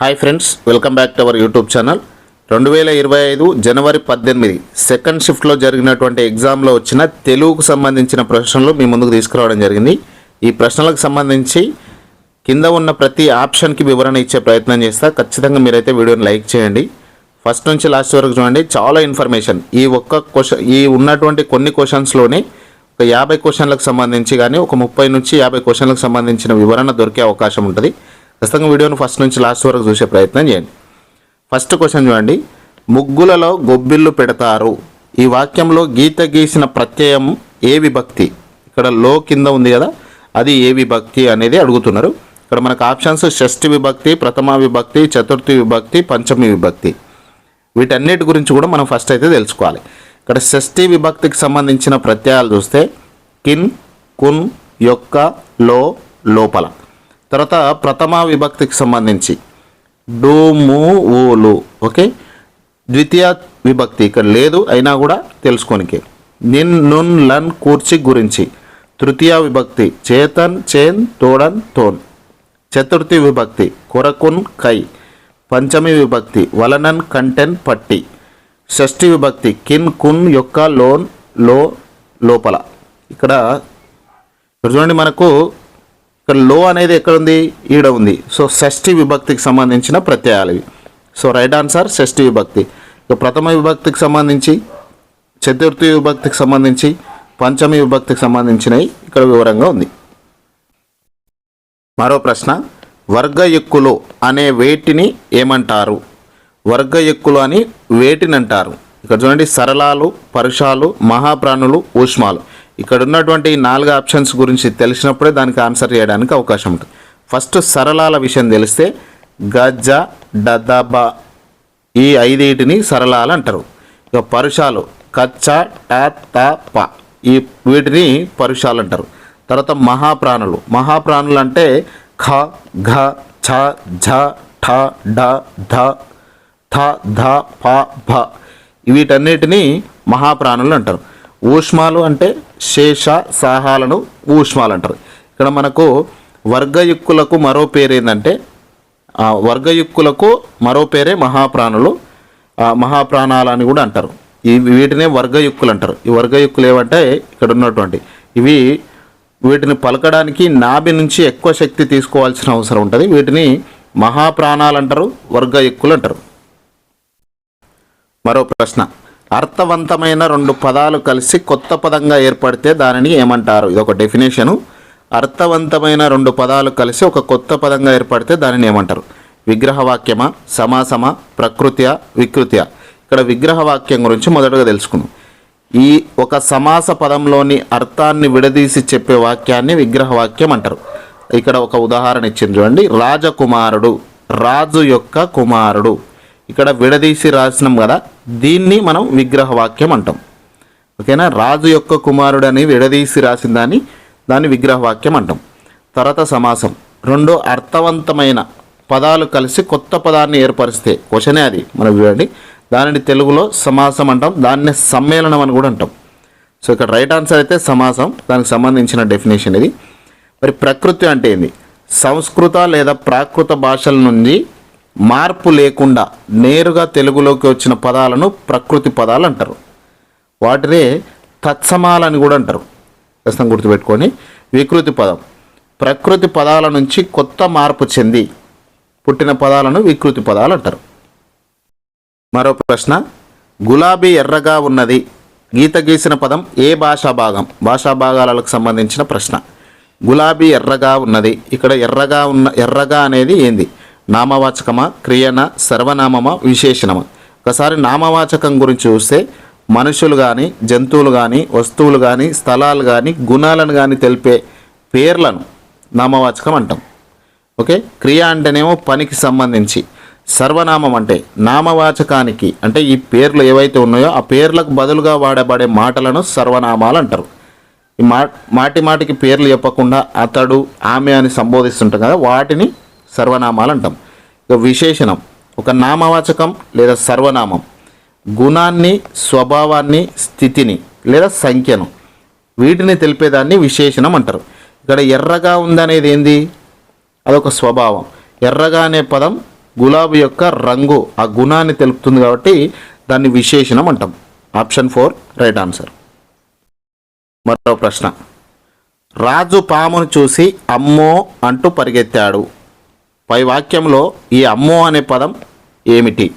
Hi friends welcome back to our YouTube channel రెండు వేల ఇరవై ఐదు జనవరి పద్దెనిమిది సెకండ్ షిఫ్ట్లో జరిగినటువంటి ఎగ్జామ్లో వచ్చిన తెలుగుకు సంబంధించిన ప్రశ్నలు మీ ముందుకు తీసుకురావడం జరిగింది. ఈ ప్రశ్నలకు సంబంధించి కింద ఉన్న ప్రతి ఆప్షన్కి వివరణ ఇచ్చే ప్రయత్నం చేస్తా. ఖచ్చితంగా మీరైతే వీడియోని లైక్ చేయండి. ఫస్ట్ నుంచి లాస్ట్ వరకు చూడండి చాలా ఇన్ఫర్మేషన్ ఈ ఒక్క క్వశ్చన్ ఈ ఉన్నటువంటి కొన్ని క్వశ్చన్స్లోనే ఒక యాభై క్వశ్చన్లకు సంబంధించి కానీ ఒక ముప్పై నుంచి యాభై క్వశ్చన్లకు సంబంధించిన వివరణ దొరికే అవకాశం ఉంటుంది. ఖచ్చితంగా వీడియోని ఫస్ట్ నుంచి లాస్ట్ వరకు చూసే ప్రయత్నం చేయండి. ఫస్ట్ క్వశ్చన్ చూడండి. ముగ్గులలో గొబ్బిళ్ళు పెడతారు. ఈ వాక్యంలో గీత గీసిన ప్రత్యయం ఏ విభక్తి? ఇక్కడ లో కింద ఉంది కదా అది ఏ విభక్తి అనేది అడుగుతున్నారు. ఇక్కడ మనకు ఆప్షన్స్ షష్ఠి విభక్తి ప్రథమ విభక్తి చతుర్థి విభక్తి పంచమి విభక్తి. వీటన్నిటి గురించి కూడా మనం ఫస్ట్ అయితే తెలుసుకోవాలి. ఇక్కడ షష్ఠి విభక్తికి సంబంధించిన ప్రత్యయాలు చూస్తే కిన్ కున్ యొక్క లో లోపల. తర్వాత ప్రథమ విభక్తికి సంబంధించి. డోము ఓలు ఓకే? ద్వితీయ విభక్తి ఇక్కడ లేదు అయినా కూడా తెలుసుకోనికి. నిన్ నున్ లన్ కూర్చి గురించి. తృతీయ విభక్తి చేతన్ చేన్ తోడన్ తోన్. చతుర్థి విభక్తి కొరకున్ కై. పంచమి విభక్తి వలనన్ కంటెన్ పట్టి. షష్ఠి విభక్తి కిన్ కున్ యొక్క లోన్లో లోపల. ఇక్కడ ఇక్కడ చూడండి మనకు ఇక్కడ లో అనేది ఎక్కడ ఉంది ఈడ ఉంది. సో షష్ఠి విభక్తికి సంబంధించిన ప్రత్యయాలు ఇవి. సో రైట్ ఆన్సర్ షష్ఠి విభక్తి. ఇక ప్రథమ విభక్తికి సంబంధించి చతుర్థి విభక్తికి సంబంధించి పంచమి విభక్తికి సంబంధించినవి ఇక్కడ వివరంగా ఉంది. మరో ప్రశ్న వర్గ ఎక్కులు అనే వేటిని ఏమంటారు? వర్గ ఎక్కులు అని వేటిని అంటారు. ఇక్కడ చూడండి సరళాలు పరుషాలు మహాప్రాణులు ఊష్మాలు. ఇక్కడ ఉన్నటువంటి ఈ నాలుగు ఆప్షన్స్ గురించి తెలిసినప్పుడే దానికి ఆన్సర్ చేయడానికి అవకాశం ఉంటుంది. ఫస్ట్ సరళాల విషయం తెలిస్తే గజ డదబ ఈ ఐదింటిని సరళాలు అంటారు. ఇక పరుషాలు కచ్చ ట త ప ఈ వీటిని పరుషాలు అంటారు. తర్వాత మహాప్రాణులు. మహాప్రాణులు అంటే ఖ ఘ ఛ ఝ ఠ ఢ ధ థ ధ ప భ. వీటన్నిటిని మహాప్రాణులు అంటారు. ఊష్మాలు అంటే శేష సాహాలను ఊష్మాలు అంటారు ఇక్కడ మనకు వర్గయుక్కులకు మరో పేరు ఏంటంటే వర్గయుక్కులకు మరో పేరే మహాప్రాణులు మహాప్రాణాలు అని కూడా అంటారు. ఈ వీటినే వర్గయుక్కులు అంటారు. ఈ వర్గయుక్కులు ఏమంటే ఇక్కడ ఉన్నటువంటి ఇవి వీటిని పలకడానికి నాభి నుంచి ఎక్కువ శక్తి తీసుకోవాల్సిన అవసరం ఉంటుంది. వీటిని మహాప్రాణాలు అంటారు వర్గయుక్కులు అంటారు. మరో ప్రశ్న. అర్థవంతమైన రెండు పదాలు కలిసి కొత్త పదంగా ఏర్పడితే దానిని ఏమంటారు? ఇది ఒక డెఫినేషను అర్థవంతమైన రెండు పదాలు కలిసి ఒక కొత్త పదంగా ఏర్పడితే దానిని ఏమంటారు? విగ్రహవాక్యమా? సమాసమా? ప్రకృత్య? వికృత్య? ఇక్కడ విగ్రహవాక్యం గురించి మొదటగా తెలుసుకుందాం. ఈ ఒక సమాస పదంలోని అర్థాన్ని విడదీసి చెప్పే వాక్యాన్ని విగ్రహవాక్యం అంటారు. ఇక్కడ ఒక ఉదాహరణ ఇచ్చింది చూడండి. రాజకుమారుడు. రాజు యొక్క కుమారుడు. ఇక్కడ విడదీసి రాసినాం కదా దీన్ని మనం విగ్రహవాక్యం అంటాం. ఓకేనా? రాజు యొక్క కుమారుడు అని విడదీసి రాసిన దాన్ని దాన్ని విగ్రహవాక్యం అంటాం. తర్వాత సమాసం. రెండు అర్థవంతమైన పదాలు కలిసి కొత్త పదాన్ని ఏర్పరిస్తే క్వశ్చనే అది మనం చూడండి. దానిని తెలుగులో సమాసం అంటాం దాన్ని సమ్మేళనం అని కూడా అంటాం. సో ఇక్కడ రైట్ ఆన్సర్ అయితే సమాసం దానికి సంబంధించిన డెఫినేషన్ ఇది. మరి ప్రకృతి అంటే ఏంది? సంస్కృత లేదా ప్రాకృత భాషల నుండి మార్పు లేకుండా నేరుగా తెలుగులోకి వచ్చిన పదాలను ప్రకృతి పదాలు అంటారు. వాటినే తత్సమాలని కూడా అంటారు. ప్రస్తుతం గుర్తుపెట్టుకొని వికృతి పదం. ప్రకృతి పదాల నుంచి కొత్త మార్పు చెంది పుట్టిన పదాలను వికృతి పదాలు అంటారు. మరో ప్రశ్న గులాబీ ఎర్రగా ఉన్నది గీత గీసిన పదం ఏ భాషా భాగం? భాషా భాగాలకు సంబంధించిన ప్రశ్న. గులాబీ ఎర్రగా ఉన్నది ఇక్కడ ఎర్రగా ఉన్న ఎర్రగా అనేది ఏంది? నామవాచకమా? క్రియన? సర్వనామమా? విశేషణమా? ఒకసారి నామవాచకం గురించి చూస్తే మనుషులు కానీ జంతువులు కానీ వస్తువులు కానీ స్థలాలు కానీ గుణాలను కానీ తెలిపే పేర్లను నామవాచకం అంటాం. ఓకే? క్రియ అంటేనేమో పనికి సంబంధించి. సర్వనామం అంటే నామవాచకానికి అంటే ఈ పేర్లు ఏవైతే ఉన్నాయో ఆ పేర్లకు బదులుగా వాడబడే మాటలను సర్వనామాలు అంటారు. ఈ మా మాటి మాటికి పేర్లు చెప్పకుండా అతడు ఆమె అని సంబోధిస్తుంటాం కదా వాటిని సర్వనామాలు అంటాం. ఇక విశేషణం ఒక నామవాచకం లేదా సర్వనామం. గుణాన్ని స్వభావాన్ని స్థితిని లేదా సంఖ్యను వీటిని తెలిపేదాన్ని విశేషణం అంటారు. ఇక్కడ ఎర్రగా ఉందనేది ఏంది? అదొక స్వభావం. ఎర్రగా అనే పదం గులాబీ యొక్క రంగు ఆ గుణాన్ని తెలుపుతుంది కాబట్టి దాన్ని విశేషణం అంటాం. Option four right answer. మరో ప్రశ్న. రాజు పామును చూసి అమ్మో అంటూ పరిగెత్తాడు. పై వాక్యంలో ఈ అమ్మో అనే పదం ఏమిటి?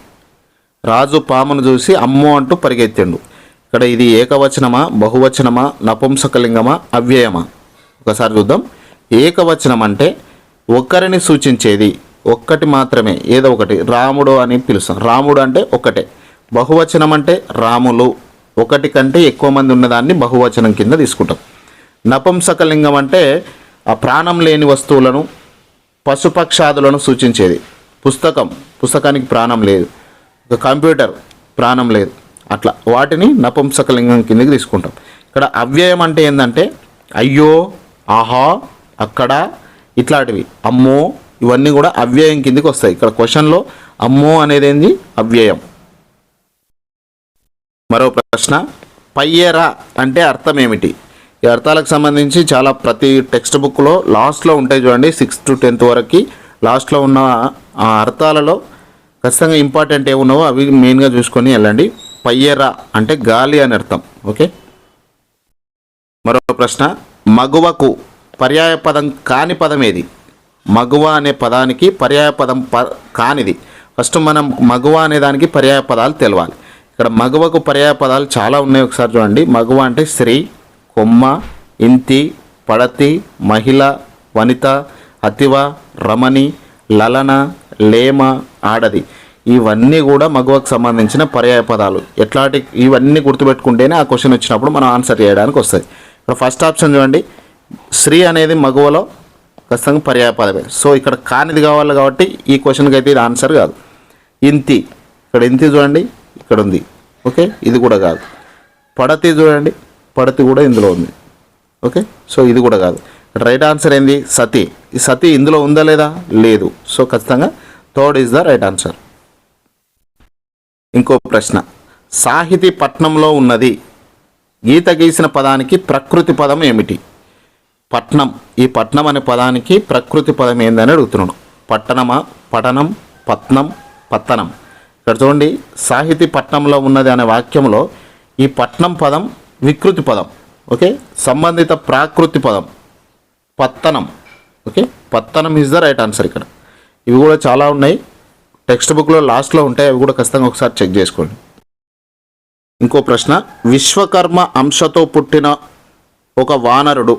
రాజు పామును చూసి అమ్మో అంటూ పరిగెత్తిండు. ఇక్కడ ఇది ఏకవచనమా బహువచనమా నపుంసకలింగమా అవ్యయమా? ఒకసారి చూద్దాం. ఏకవచనం అంటే ఒక్కరిని సూచించేది ఒక్కటి మాత్రమే ఏదో ఒకటి. రాముడు అని పిలుస్తాం. రాముడు అంటే ఒకటే. బహువచనం అంటే రాములు. ఒకటి కంటే ఎక్కువ మంది ఉన్నదాన్ని బహువచనం కింద తీసుకుంటాం. నపుంసకలింగం అంటే ఆ ప్రాణం లేని వస్తువులను పశుపక్షాదులను సూచించేది. పుస్తకం పుస్తకానికి ప్రాణం లేదు. ఒక కంప్యూటర్ ప్రాణం లేదు. అట్లా వాటిని నపుంసకలింగం కిందకి తీసుకుంటాం. ఇక్కడ అవ్యయం అంటే ఏంటంటే అయ్యో ఆహా అక్కడ ఇట్లాంటివి. అమ్మో ఇవన్నీ కూడా అవ్యయం కిందకి వస్తాయి. ఇక్కడ క్వశ్చన్లో అమ్మో అనేది ఏంది అవ్యయం. మరో ప్రశ్న పయ్యరా అంటే అర్థం ఏమిటి? ఈ అర్థాలకు సంబంధించి చాలా ప్రతి టెక్స్ట్ బుక్లో లాస్ట్లో ఉంటాయి చూడండి సిక్స్త్ టు టెన్త్ వరకు. లాస్ట్లో ఉన్న ఆ అర్థాలలో ఖచ్చితంగా ఇంపార్టెంట్ ఏమున్నావో అవి మెయిన్గా చూసుకొని వెళ్ళండి. పయ్యరా అంటే గాలి అని అర్థం ఓకే? మరో ప్రశ్న మగువకు పర్యాయ పదం కాని పదం ఏది? మగువ అనే పదానికి పర్యాయ పదం ప కానిది. ఫస్ట్ మనం మగువ అనే దానికి పర్యాయ పదాలు తెలవాలి. ఇక్కడ మగువకు పర్యాయ పదాలు చాలా ఉన్నాయి ఒకసారి చూడండి. మగువ అంటే స్త్రీ కొమ్మ ఇంతి పడతి మహిళ వనిత అతివ రమణి లలన లేమ ఆడది. ఇవన్నీ కూడా మగువకు సంబంధించిన పర్యాయ పదాలు. ఎట్లాంటి ఇవన్నీ గుర్తుపెట్టుకుంటేనే ఆ క్వశ్చన్ వచ్చినప్పుడు మనం ఆన్సర్ చేయడానికి వస్తుంది. ఇక్కడ ఫస్ట్ ఆప్షన్ చూడండి. స్త్రీ అనేది మగువలో ఖచ్చితంగా పర్యాయ పదమే. సో ఇక్కడ కానిది కావాలి కాబట్టి ఈ క్వశ్చన్కి అయితే ఇది ఆన్సర్ కాదు. ఇంతి. ఇక్కడ ఇంతి చూడండి. ఇక్కడ ఉంది. ఓకే? ఇది కూడా కాదు. పడతి చూడండి. పడతి కూడా ఇందులో ఉంది. ఓకే సో ఇది కూడా కాదు. రైట్ ఆన్సర్ ఏంది? సతి. ఈ సతి ఇందులో ఉందా లేదా? లేదు. సో ఖచ్చితంగా third is the right answer ఇంకో ప్రశ్న. సాహితీ పట్నంలో ఉన్నది గీత గీసిన పదానికి ప్రకృతి పదం ఏమిటి? పట్నం. ఈ పట్నం అనే పదానికి ప్రకృతి పదం ఏందని అడుగుతున్నాడు. పట్టణమా? పఠనం? పట్నం పత్తనం. ఇక్కడ చూడండి. సాహితీ పట్నంలో ఉన్నది అనే వాక్యంలో ఈ పట్నం పదం వికృతి పదం ఓకే? సంబంధిత ప్రాకృతి పదం. పత్తనం ఓకే? పత్తనం ఇస్ ద రైట్ ఆన్సర్ ఇక్కడ. ఇవి కూడా చాలా ఉన్నాయి. టెక్స్ట్ బుక్లో లాస్ట్లో ఉంటాయి. అవి కూడా ఖచ్చితంగా ఒకసారి చెక్ చేసుకోండి. ఇంకో ప్రశ్న. విశ్వకర్మ అంశతో పుట్టిన ఒక వానరుడు.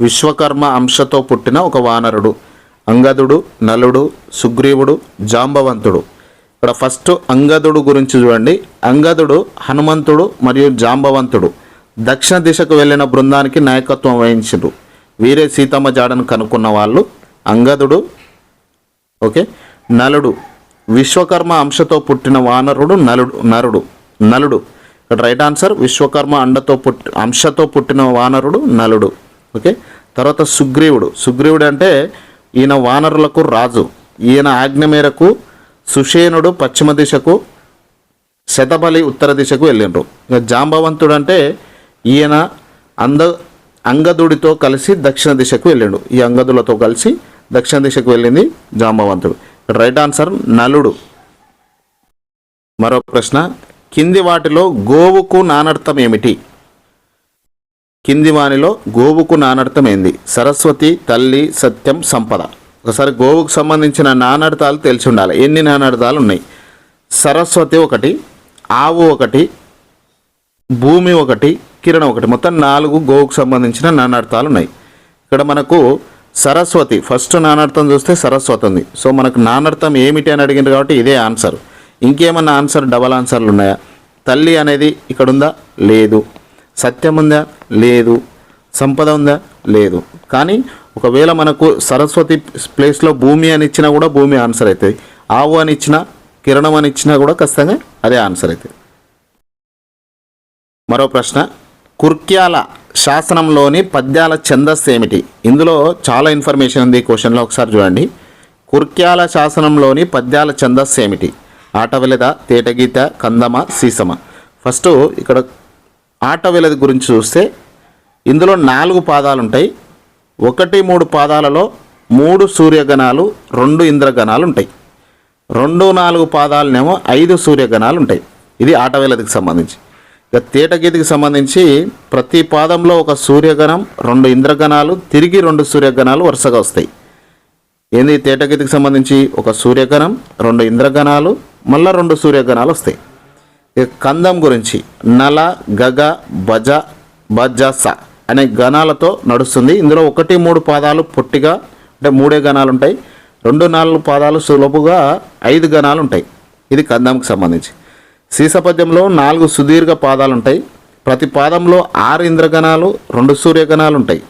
విశ్వకర్మ అంశతో పుట్టిన ఒక వానరుడు. అంగదుడు నలుడు సుగ్రీవుడు జాంబవంతుడు. ఇక్కడ ఫస్ట్ అంగదుడు గురించి చూడండి. అంగదుడు హనుమంతుడు మరియు జాంబవంతుడు. దక్షిణ దిశకు వెళ్ళిన బృందానికి నాయకత్వం వహించారు వీరే సీతమ్మ జాడను కనుక్కున్న వాళ్ళు. అంగదుడు ఓకే నలుడు. విశ్వకర్మ అంశతో పుట్టిన వానరుడు నలుడు నరుడు నలుడు. ఇక్కడ రైట్ ఆన్సర్ విశ్వకర్మ అండతో పుట్టి అంశతో పుట్టిన వానరుడు నలుడు. ఓకే తర్వాత సుగ్రీవుడు. సుగ్రీవుడు అంటే ఈయన వానరులకు రాజు. ఈయన ఆజ్ఞ మేరకు సుషేనుడు పశ్చిమ దిశకు శతబలి ఉత్తర దిశకు వెళ్ళిండ్రు. ఇక జాంబవంతుడు అంటే ఈయన అంద అంగదుడితో కలిసి దక్షిణ దిశకు వెళ్ళిండు. ఈ అంగదులతో కలిసి దక్షిణ దిశకు వెళ్ళింది జాంబవంతుడు. రైట్ ఆన్సర్ నలుడు. మరో ప్రశ్న కింది వాటిలో గోవుకు నానర్థం ఏమిటి? కింది వానిలో గోవుకు నానర్థం ఏంది? సరస్వతి తల్లి సత్యం సంపద. ఒకసారి గోవుకు సంబంధించిన నానర్థాలు తెలిసి ఉండాలి ఎన్ని నానర్థాలు ఉన్నాయి? సరస్వతి ఒకటి ఆవు ఒకటి భూమి ఒకటి కిరణం ఒకటి. మొత్తం నాలుగు గోవుకు సంబంధించిన నానార్థాలు ఉన్నాయి. ఇక్కడ మనకు సరస్వతి ఫస్ట్ నానార్థం చూస్తే సరస్వతి ఉంది. సో మనకు నానార్థం ఏమిటి అని అడిగింది కాబట్టి ఇదే ఆన్సర్. ఇంకేమన్నా ఆన్సర్ డబల్ ఆన్సర్లు ఉన్నాయా? తల్లి అనేది ఇక్కడ ఉందా లేదు. సత్యం ఉందా? లేదు. సంపద ఉందా? లేదు. కానీ ఒకవేళ మనకు సరస్వతి ప్లేస్లో భూమి అని ఇచ్చినా కూడా భూమి ఆన్సర్ అవుతుంది ఆవు అని ఇచ్చినా కిరణం అని ఇచ్చినా కూడా ఖచ్చితంగా అదే ఆన్సర్ అవుతుంది మరో ప్రశ్న. కుర్క్యాల శాసనంలోని పద్యాల ఛందస్సు ఏమిటి? ఇందులో చాలా ఇన్ఫర్మేషన్ ఉంది ఈ క్వశ్చన్లో ఒకసారి చూడండి. కుర్క్యాల శాసనంలోని పద్యాల ఛందస్సు ఏమిటి? ఆటవిలద తేటగీత కందమ సీసమ. ఫస్ట్ ఇక్కడ ఆటవిలది గురించి చూస్తే ఇందులో నాలుగు పాదాలు ఉంటాయి ఒకటి మూడు పాదాలలో మూడు సూర్యగణాలు రెండు ఇంద్రగణాలు ఉంటాయి రెండు నాలుగు పాదాలనేమో ఐదు సూర్యగణాలు ఉంటాయి ఇది ఆటవేలదికి సంబంధించి. ఇక తేటగీతికి సంబంధించి ప్రతి పాదంలో ఒక సూర్యగణం రెండు ఇంద్రగణాలు తిరిగి రెండు సూర్యగణాలు వరుసగా వస్తాయి. ఏంది తేటగీతికి సంబంధించి? ఒక సూర్యగణం రెండు ఇంద్రగణాలు మళ్ళా రెండు సూర్యగణాలు వస్తాయి. ఇక కందం గురించి. నల గగ భజ భజస. అనే గణాలతో నడుస్తుంది. ఇందులో ఒకటి మూడు పాదాలు పొట్టిగా అంటే మూడే గణాలు ఉంటాయి రెండు నాలుగు పాదాలు సులభుగా ఐదు గణాలు ఉంటాయి ఇది కందంకి సంబంధించి. సీసపద్యంలో నాలుగు సుదీర్ఘ పాదాలు ఉంటాయి ప్రతి పాదంలో ఆరు ఇంద్రగణాలు రెండు సూర్యగణాలు ఉంటాయి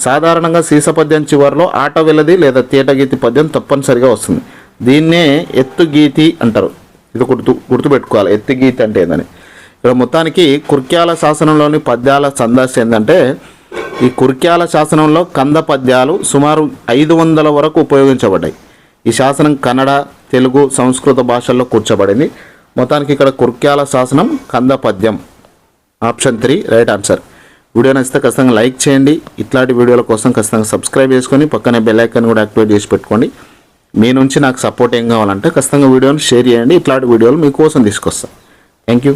సాధారణంగా సీసపద్యం చివరిలో ఆట వెళ్ళది లేదా తేటగీతి పద్యం తప్పనిసరిగా వస్తుంది. దీన్నే ఎత్తుగీతి అంటారు. ఇది గుర్తు గుర్తుపెట్టుకోవాలి. ఎత్తుగీతి అంటే ఏందని. ఇక్కడ మొత్తానికి కుర్క్యాల శాసనంలోని పద్యాల సందర్శ ఏంటంటే ఈ కుర్క్యాల శాసనంలో కంద పద్యాలు సుమారు ఐదు వందల వరకు ఉపయోగించబడ్డాయి. ఈ శాసనం కన్నడ తెలుగు సంస్కృత భాషల్లో కూర్చోబడింది. మొత్తానికి ఇక్కడ కుర్క్యాల శాసనం కంద పద్యం. Option three right answer. Video నచ్చితే ఖచ్చితంగా లైక్ చేయండి. ఇట్లాంటి వీడియోల కోసం ఖచ్చితంగా సబ్స్క్రైబ్ చేసుకొని పక్కనే బెల్ ఐకాన్ కూడా యాక్టివేట్ చేసి పెట్టుకోండి. మీ నుంచి నాకు సపోర్ట్ ఏం కావాలంటే ఖచ్చితంగా వీడియోని షేర్ చేయండి. ఇట్లాంటి వీడియోలు మీకోసం తీసుకొస్తాను థ్యాంక్ యూ.